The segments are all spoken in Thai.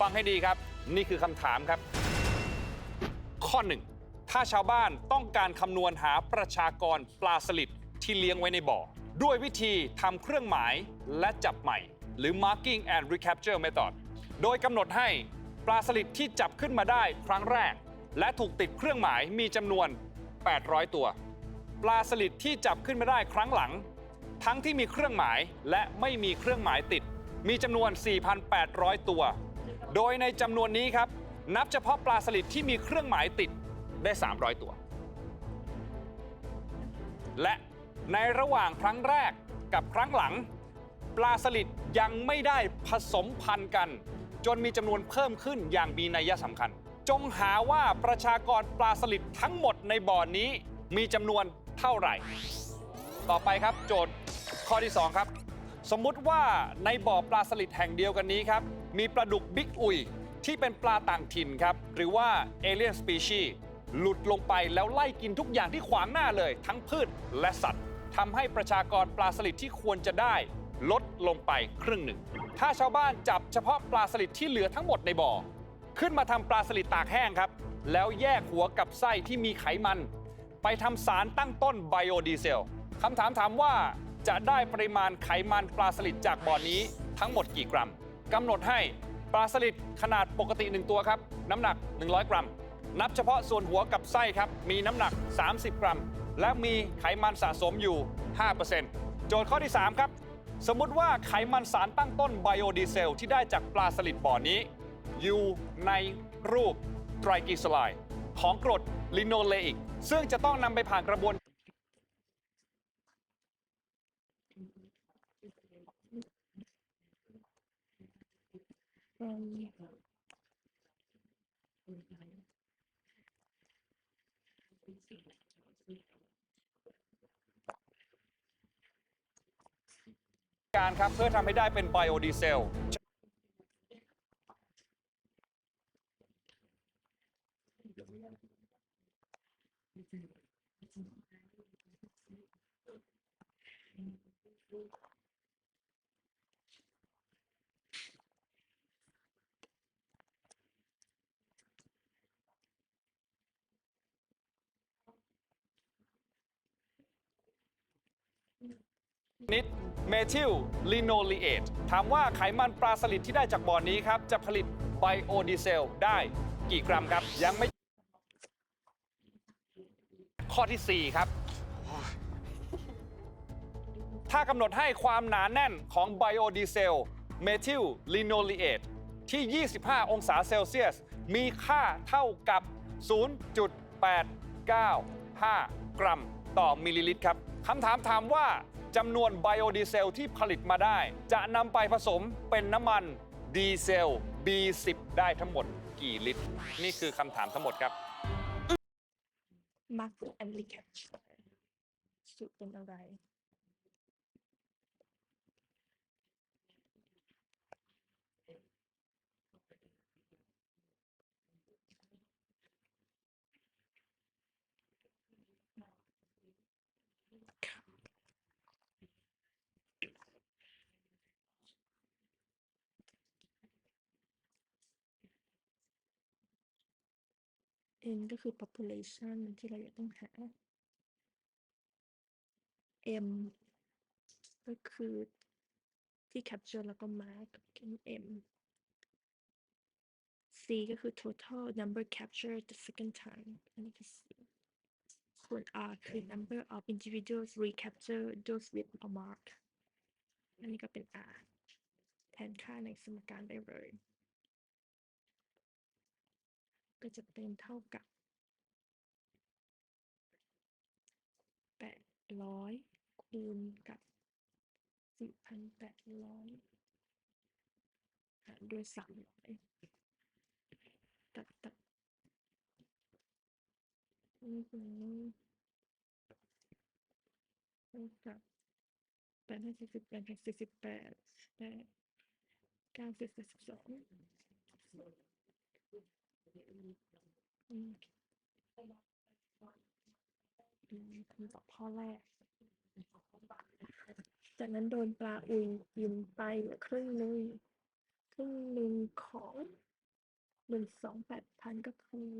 ฟังให้ดีครับ นี่คือคำถามครับ ข้อ 1 ถ้าชาวบ้านต้องการคำนวณหาประชากรปลาสลิดที่เลี้ยงไว้ในบ่อ ด้วยวิธีทำเครื่องหมายและจับใหม่ หรือ marking and recapture method โดยกำหนดให้ปลาสลิดที่จับขึ้นมาได้ครั้งแรก และถูกติดเครื่องหมายมีจำนวน 800 ตัว ปลาสลิดที่จับขึ้นมาได้ครั้งหลัง ทั้งที่มีเครื่องหมายและไม่มีเครื่องหมายติด มีจำนวน 4,800 ตัว โดยในจำนวนนี้ครับ นับเฉพาะปลาสลิดที่มีเครื่องหมายติดได้ 300 ตัว และในระหว่างครั้งแรกกับครั้งหลัง ปลาสลิดยังไม่ได้ผสมพันธุ์กัน จนมีจำนวนเพิ่มขึ้นอย่างมีนัยสำคัญ จงหาว่าประชากรปลาสลิดทั้งหมดในบ่อนนี้มีจำนวนเท่าไหร่ ต่อไปครับโจทย์ข้อที่ 2 ครับ สมมุติว่าในบ่อปลาสลิดแห่งเดียวกันนี้ครับ มีปลาดุกบิ๊กอุยที่เป็นปลาต่างถิ่นครับ หรือว่าเอเลียนสปีชีหลุดลงไปแล้วไล่กินทุกอย่างที่ขวางหน้าเลย ทั้งพืชและสัตว์ทำให้ประชากรปลาสลิดที่ควรจะได้ ลดลงไปครึ่งหนึ่ง ถ้าชาวบ้านจับเฉพาะปลาสลิดที่เหลือทั้งหมดในบ่อ ขึ้นมาทำปลาสลิดตากแห้งครับ แล้วแยกหัวกับไส้ที่มีไขมัน ไปทำสารตั้งต้นไบโอดีเซลคำถามถามว่า จะได้ปริมาณไขมันปลาสลิดจากบ่อนี้ทั้งหมดกี่กรัมกำหนดให้ปลาสลิดขนาดปกติ 1 ตัวครับ น้ำหนัก 100 กรัม นับเฉพาะส่วนหัวกับไส้ครับ มีน้ำหนัก 30 กรัม และมีไขมันสะสมอยู่ 5%โจทย์ข้อที่ 3 ครับ สมมุติว่าไขมันสารตั้งต้นไบโอดีเซลที่ได้จากปลาสลิดบ่อนี้ อยู่ในรูปไตรกลีเซอไรด์ของกรดลิโนเลอิกซึ่งจะต้องนำไปผ่านกระบวน การครับเพื่อทำให้ได้เป็นไบโอดีเซล นิดเมทิลลิโนลีเอทถามว่าไขมันปลาสลิดที่ได้จากบ่อนนี้ครับ จะผลิตไบโอดีเซลได้กี่กรัมครับ ยังไม่ ข้อที่ 4 ครับ ถ้ากำหนดให้ความหนาแน่นของไบโอดีเซลเมทิลลิโนลีเอทที่ 25 องศาเซลเซียส มีค่าเท่ากับ 0.895 กรัม ต่อมิลลิลิตรครับคำถามถามว่า จำนวนไบโอดีเซลที่ผลิตมาได้ จะนำไปผสมเป็นน้ำมันดีเซล B10 ได้ทั้งหมดกี่ลิตร นี่คือคำถามทั้งหมดครับ mark and recapture สูตรเป็นอะไร n ก็คือ population ที่เราจะต้องหา m ก็คือที่ capture แล้วก็ mark เป็น m c ก็คือ total number captured the second time อันนี้คือ c ส่วน r คือ number of individuals recaptured those with a mark อันนี้ก็เป็น r แทนค่าในสมการได้เลย ก็จะเป็นเท่ากับแปดร้อยคูณกับสี่พันแปดร้อยหารด้วยสามร้อยตัดตัดนี่คือเท่ากับแปดห้าสี่สิบแปดสี่สิบแปดแปดเก้าสิบสิบสองอืมอืมคำ ตอบข้อแรก จากนั้นโดนปลาอุยกินไปครึ่งหนึ่งครึ่งหนึ่งของหมื่นสองแปดพันก็คือ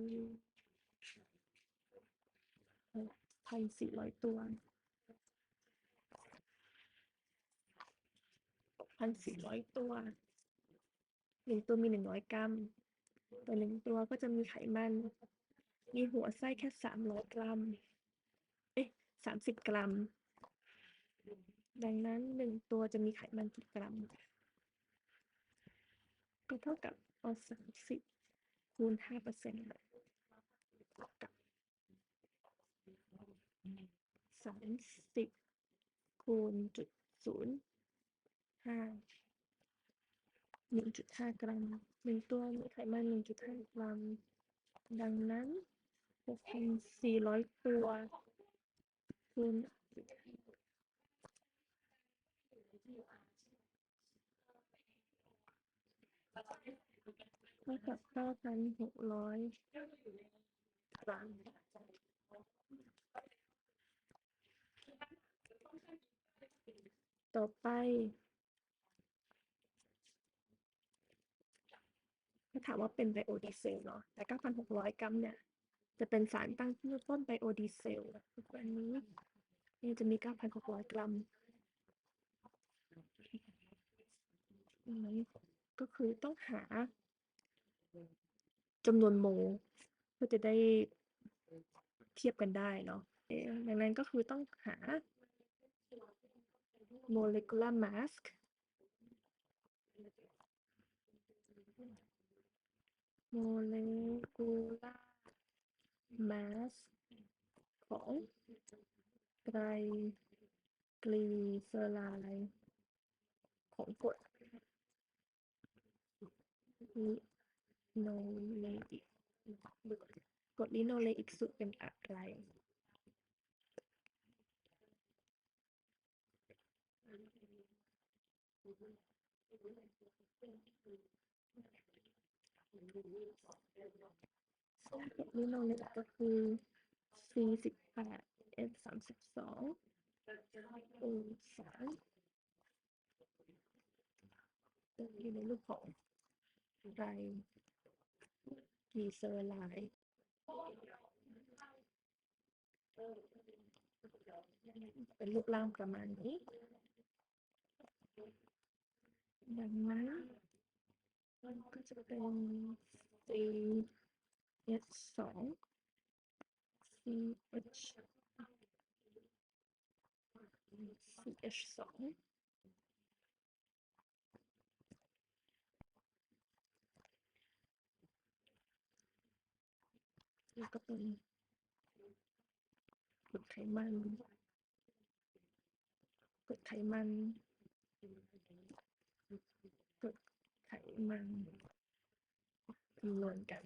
พันสี่ร้อยตัวพันสี่ร้อยตัวหนึ่งตัวมีหนึ่งร้อยกรัม ต่อหนึ่งตัวก็จะมีไขมัน มีหัวไส้แค่สามร้อยกรัม เอ๊ะสามสิบกรัม ดังนั้นหนึ่งตัวจะมีไขมันกี่กรัม ก็เท่ากับเอาสามสิบคูณห้าเปอร์เซ็นต์กับสามสิบคูณจุดศูนย์ห้า หนึ่งจุดห้ากรัมหนึ่งตัวมีไขมันหนึ่งจุดห้ากรัม ดังนั้นหกพันสี่ร้อยตัวคูณเท่ากับเก้าพันหกร้อยกรัมต่อไป ถ้าถามว่าเป็นไบโอดีเซลเนาะแต่ 9,600 กรัมเนี่ย จะเป็นสารตั้งต้นไบโอดีเซลอันนี้นี่จะมี 9,600 กรัมนี้ก็คือต้องหาจำนวนโมลเพื่อจะได้เทียบกันได้เนาะเอ๊ะดังนั้นก็คือต้องหา molecular mass molecular mass ของไตรกลีเซอไรด์ของกรดลิโนเลอิกกรดลิโนเลอิกสุดเป็นอะไร นี่โนเลก็คือ C สิบแปด F สามสิบสอง O สามอยู่ในรูปของไรกีเซอร์ไลน์เป็นรูปร่างประมาณนี้ดังนั้น มันก็จะเป็น C H สอง C H C H สองแล้วก็เป็นกรดไขมันกรดไขมันกรด ไขมันคำนวณกัน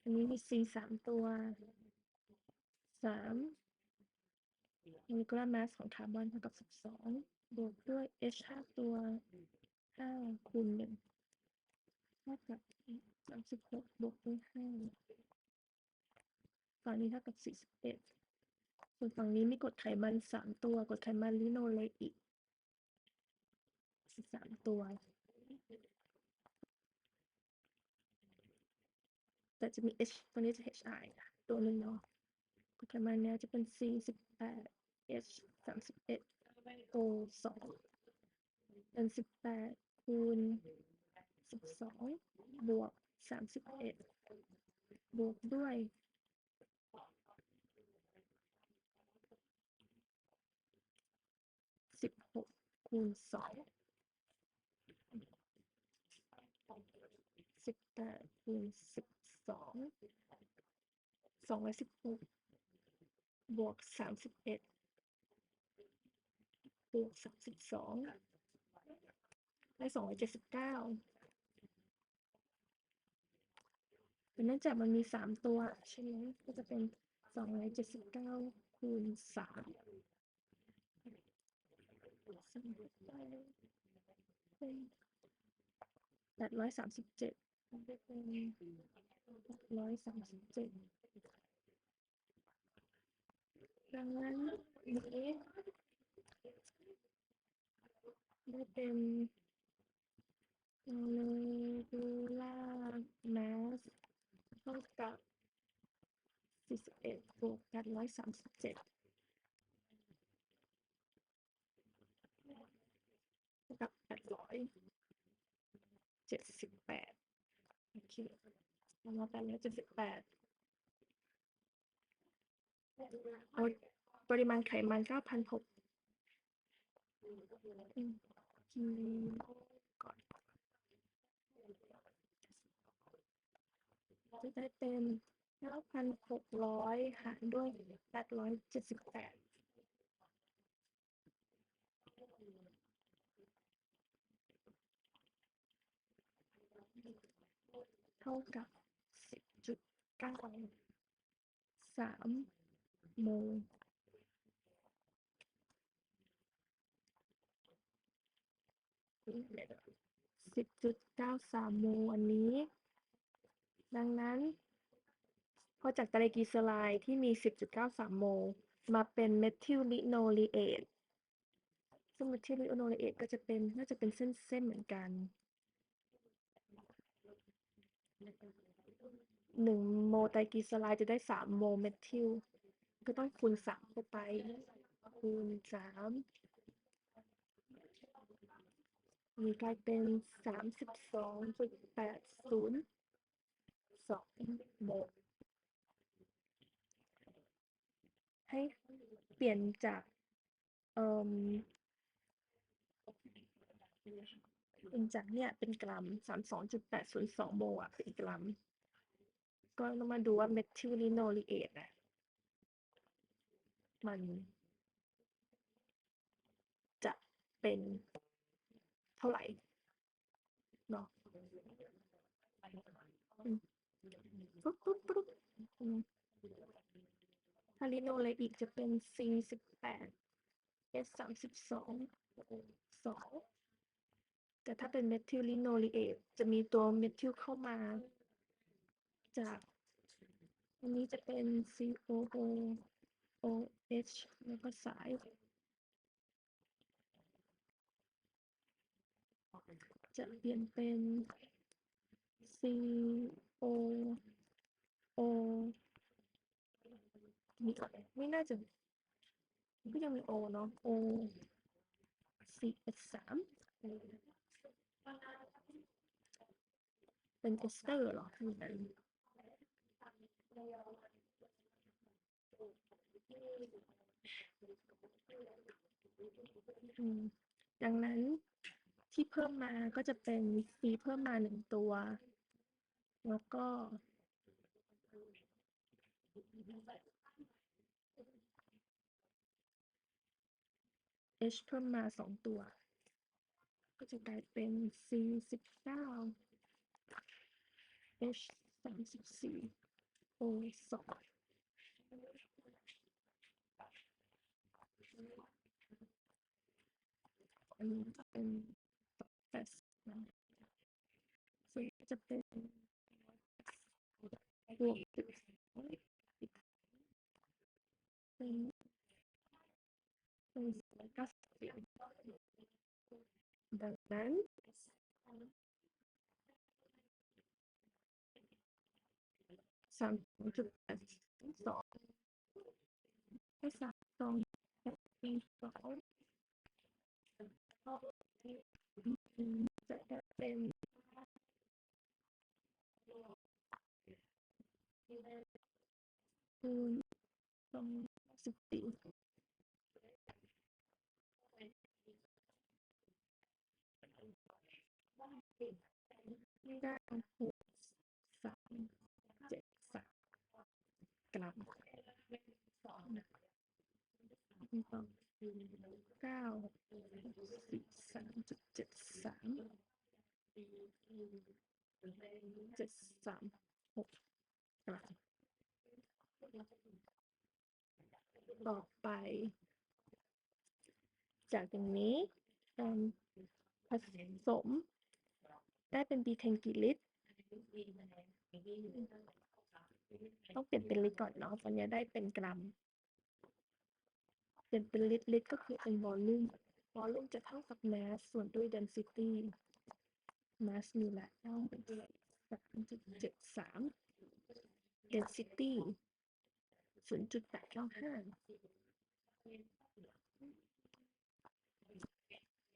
อันนี้มี C สามตัวสามโมเลกุลาร์แมสของคาร์บอนเท่ากับสิบสองบวกด้วย H ห้าตัวห้าคูณหนึ่งเท่ากับสามสิบหกบวกด้วยห้าฝั่งนี้เท่ากับสี่สิบเอ็ด ส่วนฝั่งนี้มีกรดไขมันสามตัวกรดไขมันลิโนเลอิกสามตัว แต่จะมี H ตัวนี้จะ HI อะตัวนึงเนาะกรดไขมันเนี้ยจะเป็น C สิบแปด H สามสิบเอ็ด O สองเป็นสิบแปดคูณสิบสองบวกสามสิบเอ็ดบวกด้วยสิบหก คูณสองสิบแปดคูณสิบสองสองร้อยสิบหกบวกสามสิบเอ็ดบวกสามสิบสองได้สองร้อยเจ็ดสิบเก้าเนื่องจากมันมีสามตัวใช่ไหมก็จะเป็นสองร้อยเจ็ดสิบเก้าคูณสาม แปดร้อยสามสิบเจ็ดร้อยสามสิบเจ็ดดังนั้นนี้ได้เป็นโมเลกุลาร์แมสเท่ากับสี่สิบเอ็วกแปดร้อยสามสิบเจ็ด รักแปดร้อยเท่ากับ878โอเคประมาณ878โอ้ยปริมาณไขมัน9,600อืมกินก่อนจะได้เป็นเก้าพันหกร้อยหารด้วยแปดร้อยเจ็ดสิบแปด ท่ากับสิบจุดเก้าสามโมลสิบจุดเก้าสามโมอันนี้ ดังนั้น พอจากไตรกลีเซอไรด์ที่มี 10.93 โมลมาเป็นเมทิลลิโนลีเอทซึ่งเมทิลลิโนลีเอทก็จะเป็นน่าจะเป็นเส้นๆเหมือนกัน หนึ่งโมไตรกลีเซอไรด์จะได้3โมเมทิลก็ต้องคูณ3เข้าไป คูณ3มีกลายเป็น32.80สองจุดแปดศูนย์สองโมให้เปลี่ยนจากเอ่ม เป็นจากเนี่ยเป็นกรัมสามสองจุดแปดศูนย์สองโมลอะเป็นกรัม ก็ต้องมาดูว่าเมทิลลิโนลีเอทอะมันจะเป็นเท่าไหร่เนาะปุ๊บปุ๊บปุ๊บอืมถ้าลิโนเลอีกจะเป็น C สิบแปด S สามสิบสองสอง แต่ถ้าเป็นเมทิลลิโนลีเอทจะมีตัวเมทิลเข้ามา จาก อันนี้จะเป็น C O O O H แล้วก็สาย จะเปลี่ยนเป็น C O O มีไม่น่าจะก็ยังมี O เนาะ O C S สาม เป็นเอสเตอร์เหรอที่นั้นดังนั้นที่เพิ่มมาก็จะเป็น C เพิ่มมาหนึ่งตัว แล้วก็ H เพิ่มมาสองตัว ก็จะกลายเป็น C สิบเก้า H สามสิบสี่ O สองอันนี้จะเป็นแปดสิบนะส่วนนี้จะเป็นบวกสิบสองเป็นเป็นสองร้อยเก้าสิบเหรียญ ดังนั้นสามจุดแปดสองให้สามสองแปดสี่สองอืมจะได้ เก้าหกสามเจ็ดสามกรัมสองเก้าสี่สามจุดเจ็ดสามเจ็ดสามหกกรัมต่อไป จากอย่างนี้การผสม ได้เป็นบีเทนกี่ลิตร ต้องเปลี่ยนเป็นลิตรก่อนเนาะ ตอนนี้ได้เป็นกรัม เปลี่ยนเป็นลิตรลิตรก็คือเป็นวอลลุ่มว volume จะเท่ากับ mass ส่วนด้วย density mass มีแหล้วสามจุดเจ็ดสาม density ศูนย์จุดแปดเก้าห้า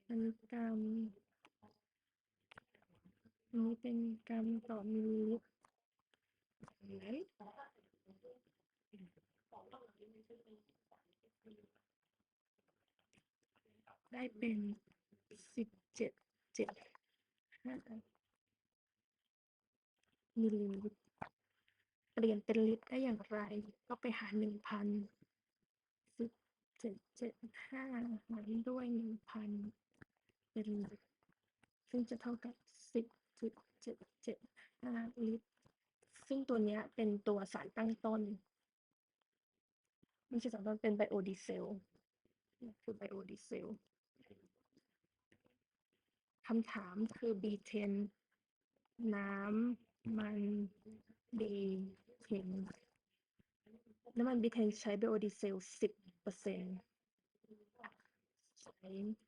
อันกรัม นี้เป็นกรัมต่อมิลลิลิตร right ได้เป็นสิบเจ็ดเจ็ดห้ามิลลิลิตรเปลี่ยนเป็นลิตรได้อย่างไร ก็ไปหารหนึ่งพันสิบเจ็ดเจ็ดห้าหารด้วยหนึ่งพันเป็นลิตรซึ่งจะเท่ากับสิบ จุดเจ็ดเจ็ดห้าลิตร ซึ่งตัวนี้เป็นตัวสารตั้งต้นไม่ใช่สารตั้งต้นเป็นไบโอดีเซลคือไบโอดีเซลคำถามคือ B10 น้ำมัน B10 น้ำมัน B10 ใช้ไบโอดีเซล10เปอร์เซ็นต์ใช้10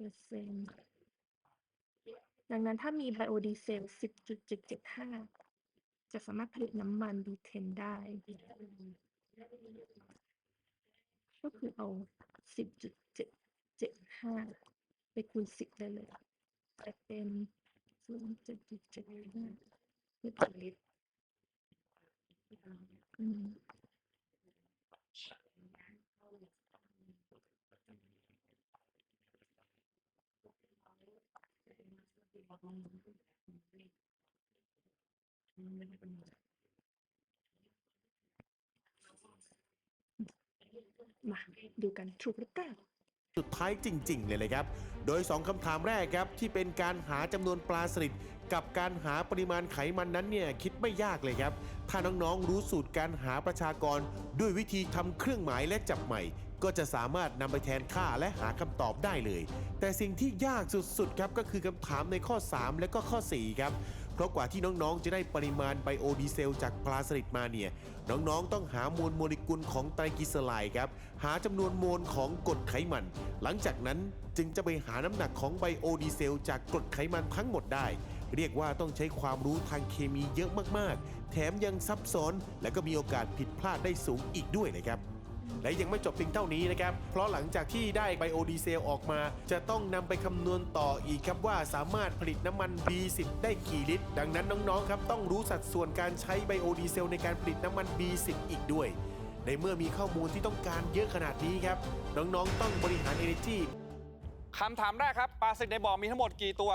เปอร์เซ็นต์ดังนั้นถ้ามีไบโอดีเซล 10.775 จะสามารถผลิตน้ำมัน B10 ได้ ก็คือเอา 10.775 ไปคูณ 10 ได้เลยจะเป็น 0.775ลิตรลิตร มาดูกันถูกหรือเปล่าสุดท้ายจริง ๆ เลยเลยครับ โดย 2คำถามแรกครับ ที่เป็นการหาจำนวนปลาสลิดกับการหาปริมาณไขมันนั้นเนี่ยคิดไม่ยากเลยครับ ถ้าน้อง ๆ รู้สูตรการหาประชากร ด้วยวิธีทำเครื่องหมายและจับใหม่ ก็จะสามารถนำไปแทนค่าและหาคำตอบได้เลย แต่สิ่งที่ยากสุดๆครับก็คือคำถามในข้อ 3 และก็ข้อ 4 ครับเพราะกว่าที่น้องๆ จะได้ปริมาณไบโอดีเซลจากปลาสลิดมาเนี่ย น้องๆ ต้องหามวลโมเลกุลของไตรกลีเซอไรด์ครับ หาจำนวนมวลของกรดไขมัน หลังจากนั้นจึงจะไปหาน้ำหนักของไบโอดีเซลจากกรดไขมันทั้งหมดได้ เรียกว่าต้องใช้ความรู้ทางเคมีเยอะมากๆ แถมยังซับซ้อนและก็มีโอกาสผิดพลาดได้สูงอีกด้วยนะครับ และยังไม่จบเพียงเท่านี้นะครับ เพราะหลังจากที่ได้ไบโอดีเซลออกมา จะต้องนำไปคำนวณต่ออีกครับว่าสามารถผลิตน้ำมัน B10 ได้กี่ลิตร ดังนั้นน้องๆครับต้องรู้สัดส่วนการใช้ไบโอดีเซลในการผลิตน้ำมัน B10 อีกด้วย ในเมื่อมีข้อมูลที่ต้องการเยอะขนาดนี้ครับ น้องๆ ต้องบริหาร energy คำถามแรกครับปลาสลิดในบ่อมีทั้งหมดกี่ตัว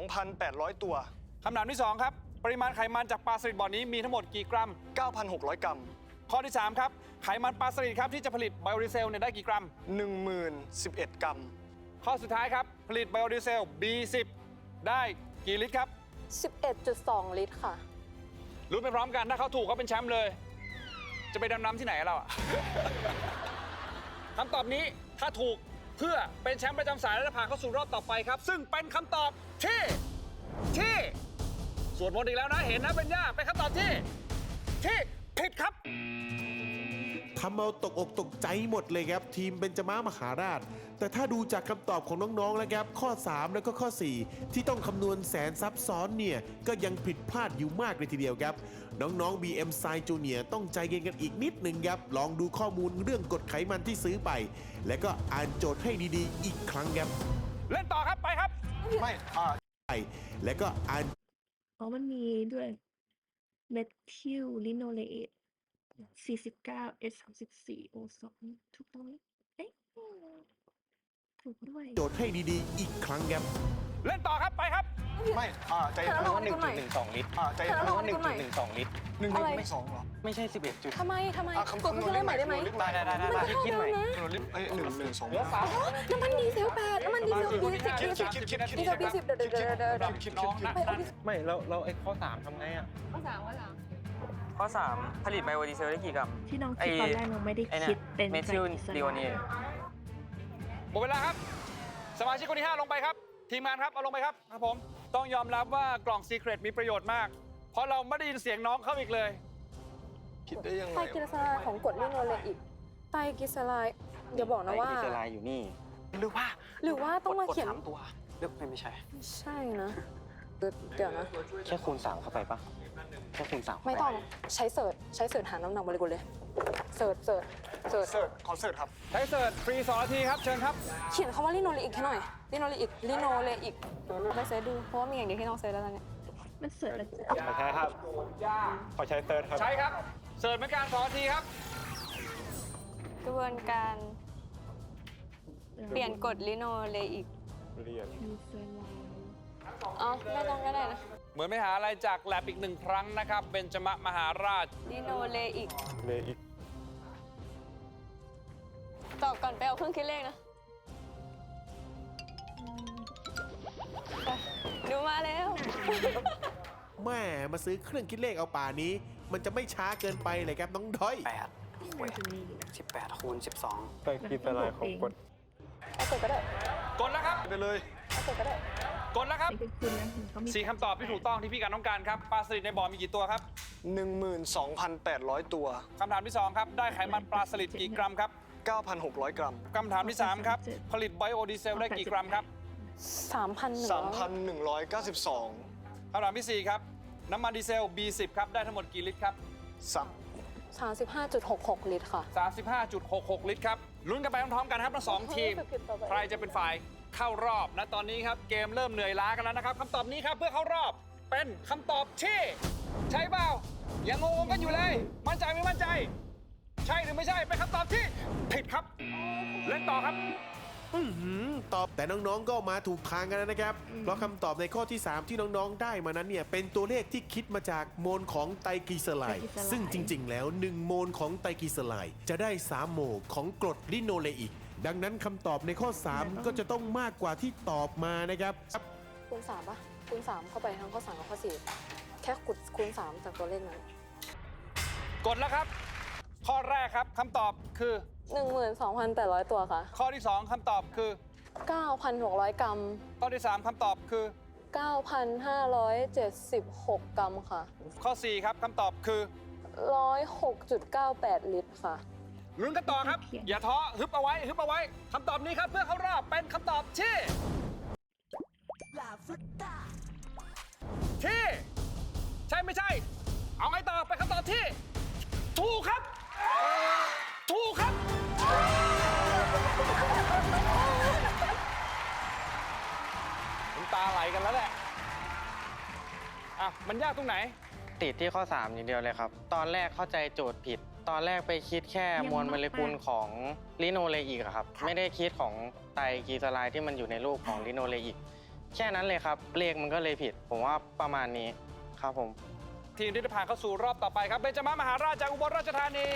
12,800 ตัว คำถามที่ 2 ครับ ปริมาณไขมันจากปลาสลิดบ่อนี้มีทั้งหมดกี่กรัม 9,600 กรัม ข้อที่ 3 ครับ ไขมันปลาสลิดครับที่จะผลิตไบโอดีเซลเนี่ยได้กี่กรัม10,011 กรัม ข้อสุดท้ายครับ ผลิตไบโอดีเซล B10 ได้กี่ลิตรครับ 11.2 ลิตรค่ะ รู้นไปพร้อมกันถ้าเขาถูกก็เป็นแชมป์เลย จะไปดำน้ำที่ไหนเราอะ คำตอบนี้ถ้าถูกเพื่อเป็นแชมป์ประจำสายและผ่านเข้าสู่รอบต่อไปครับ ซึ่งเป็นคำตอบที่ที่ส่วนมนต์อีกแล้วนะเห็นนะเป็นย่าเป็นคำตอบที่ที่ ผิดครับทำเอาตกอกตกใจหมดเลยครับ ทีมเบญจมามหาราช แต่ถ้าดูจากคำตอบของน้องๆแล้วครับ ข้อ 3 แล้วก็ข้อ 4 ที่ต้องคำนวณแสนซับซ้อนเนี่ย ก็ยังผิดพลาดอยู่มากเลยทีเดียวครับ น้องๆ BM s i Junior ต้องใจเย็นกันอีกนิดหนึ่งครับ ลองดูข้อมูลเรื่องกฎไขมันที่ซื้อไป และก็อ่านโจทย์ให้ดีๆ อีกครั้งครับเล่นต่อครับไปครับ ไม่อ่าไปและก็อ่านอ๋อมันมีด้วย เมทิลลิโนเลต49 S 34 O 2ถูกต้องไหมเอ๊ะถูกด้วย โจทย์ให้ดีๆ อีกครั้งครับ เล่นต่อครับไปครับ ไม่ อ่า ใจเย็นแต่นะเราว่าดูหน่อย1.12ลิตร อ่า ใจเย็นแต่นะเราว่าดูหน่อย1.12ลิตรหนึ่งอะไรไม่สองเหรอ ไม่ใช่11จุดทำไมทำไมอะคำกดคำนวคือณเล่นใหม่ได้ไหมคำนวณได้ได้ได้ มันได้ก็คิดเท่าใหม่นั้นนะคำนวณลิตรเอ้ยหนึ่งหนึ่งสองเหลือสามน้ำมันดีเซลแปดน้ำมันดีเซลบีสิบบีสิบคิดคิดคิดดีเซลบีสิบเดี๋ยวเดี๋ยวเดี๋ยวเดี๋ยวเดี๋ยวคิดน้คิอดงคิดนะไปเอาดิไม่แล้วแล้วไอ้ข้อ3ทำไงอะข้อสามข้อสามข้อ3ผลิตไบโอดีเซลได้กี่กรัมที่น้องไอ้คิดตอนแรกน้องไม่ได้ไอ้เนี่คิยดเป็นเมทิลไตรกลีเซอไรดีโอเนียด์หมดเวลาครับสมาชิกคนที่5ลงไปครับทีมงานครับเอาลงไปครับครับผม ต้องยอมรับว่ากล่องซีเครตมีประโยชน์มาก เพราะเราไม่ได้ยินเสียงน้องเขาอีกเลย คิดได้ยังไงไตรกลีเซอไรด์ของกรดลิโนเลอิกไตรกลีเซอไรด์อย่าบอกนะว่าไตรกลีเซอไรด์อยู่นี่ หรือว่า หรือว่าต้องมาเขียนกดสามตัวเลือกไม่ใช่ใช่นะเดี๋ยวเดี๋ยวนะ แค่คูณ3เข้าไปปะแค่คูณ3เข้าปไม่ต้องใช้เสิร์ชใช้เสิร์ชหาน้ำหนักโมเลกุลเลยเสิร์ชเสิร์ชเสิร์ชเสิร์ชขอเสิร์ชครับ ใช้เสิร์ชฟรีสองนาทีครับ เชิญครับ เขียนคำว่าลิโนเลอิกให้หน่อย ลิโนเลอิกลิโนเลอิกไปเสิร์ชดู เพราะว่ามีอย่างเดียวที่ต้องเสิร์ชแล้วตอนเนี้ยมันเสิร์ชอะไรใช่ครับ ขอใช้เติร์ดครับ ใช้ครับ เสิร์ชเหมือนกันสองนาทีครับ กระบวนการเปลี่ยนกรดลิโนเลอิกเรียนยูเซอร์ไลน์อ๋อไม่ต้องก็ได้นะเหมือนไม่หาอะไรจากแลบอีกหนึ่งครั้งนะครับ เบนจมะมหาราช ลิโนเลอิกเลอีกตอบก่อนไปเอาเครื่องคิดเลขนะ ไปดูมาแล้ว แม่มาซื้อเครื่องคิดเลขเอาป่านี้ มันจะไม่ช้าเกินไปเลยครับน้องด้อย8มันจะมีนะ18คูณ12ไตรกลีเซอไรด์ของกรดเอาเสิร์ชก็ได้กดแล้วครับ ไปเลย เอาเสิร์ชก็ได้กดแล้วครับนี่คือคุณนะเขามีสี่คำตอบที่ถูกต้องที่พี่การต้องการครับปลาสลิดในบ่อมีกี่ตัวครับ12,800 ตัว คำถามที่สองครับได้ไขมันปลาสลิดกี่กรัมครับ9,600 กรัมคำถามที่สามครับผลิตไบโอดีเซลได้กี่กรัมครับ 3,100 3,192 คำถามที่สี่ครับ น้ำมันดีเซล B10 ครับ ได้ทั้งหมดกี่ลิตรครับ35.66 ลิตรค่ะ 35.66 ลิตรครับลุ้นกันไปพร้อมๆกันครับทั้งสองทีมผิดต่อไปใครจะเป็นฝ่ายเข้ารอบนะตอนนี้ครับเกมเริ่มเหนื่อยล้ากันแล้วนะครับคำตอบนี้ครับเพื่อเข้ารอบเป็นคำตอบที่ ใช่เปล่ายังงงๆกันอยู่เลย มั่นใจไม่มั่นใจ ใช่หรือไม่ใช่เป็นคำตอบที่ผิดครับ เล่นต่อครับ อื้อหือตอบแต่น้องๆก็มาถูกทางกันแล้วนะครับ เพราะคำตอบในข้อที่ 3 ที่น้องๆได้มานั้นเนี่ยเป็นตัวเลขที่คิดมาจากโมลของไตรกลีเซอไรด์ ซึ่งจริงๆ แล้ว 1 โมลของไตรกลีเซอไรด์จะได้ 3 โมลของกรดลิโนเลอิก ดังนั้นคำตอบในข้อ 3 ก็จะต้องมากกว่าที่ตอบมานะครับ คูณ3ป่ะคูณ3เข้าไปทั้งข้อ3กับข้อ4แค่คูณคูณ3จากตัวเลขนั้น กดแล้วครับ ข้อแรกครับคำตอบคือ 12,800 ตัวค่ะ ข้อที่สองคำตอบคือ 9,600 กรัม ข้อที่สามคำตอบคือ 9,576 กรัมค่ะ ข้อสี่ครับคำตอบคือ 106.98 ลิตรค่ะ ลุ้นกันต่อครับ อย่าท้อฮึบเอาไว้ฮึบเอาไว้คำตอบนี้ครับเพื่อเข้ารอบเป็นคำตอบที่ที่ ใช่ไม่ใช่ เอาไงต่อเป็นคำตอบที่ ถูกครับ ไหลกันแล้วแหละอะมันยากตรงไหน ติดที่ข้อ 3 อย่างเดียวเลยครับ ตอนแรกเข้าใจโจทย์ผิด ตอนแรกไปคิดแค่มวลโมเลกุลของลิโนเลอิกอะครับ ไม่ได้คิดของไตรกลีเซอไรด์ที่มันอยู่ในรูปของลิโนเลอิก แค่นั้นเลยครับ เลขมันก็เลยผิด ผมว่าประมาณนี้ครับผม ทีมที่จะผ่านเข้าสู่รอบต่อไปครับเบนจามามหาราชจากอุบลราชธานี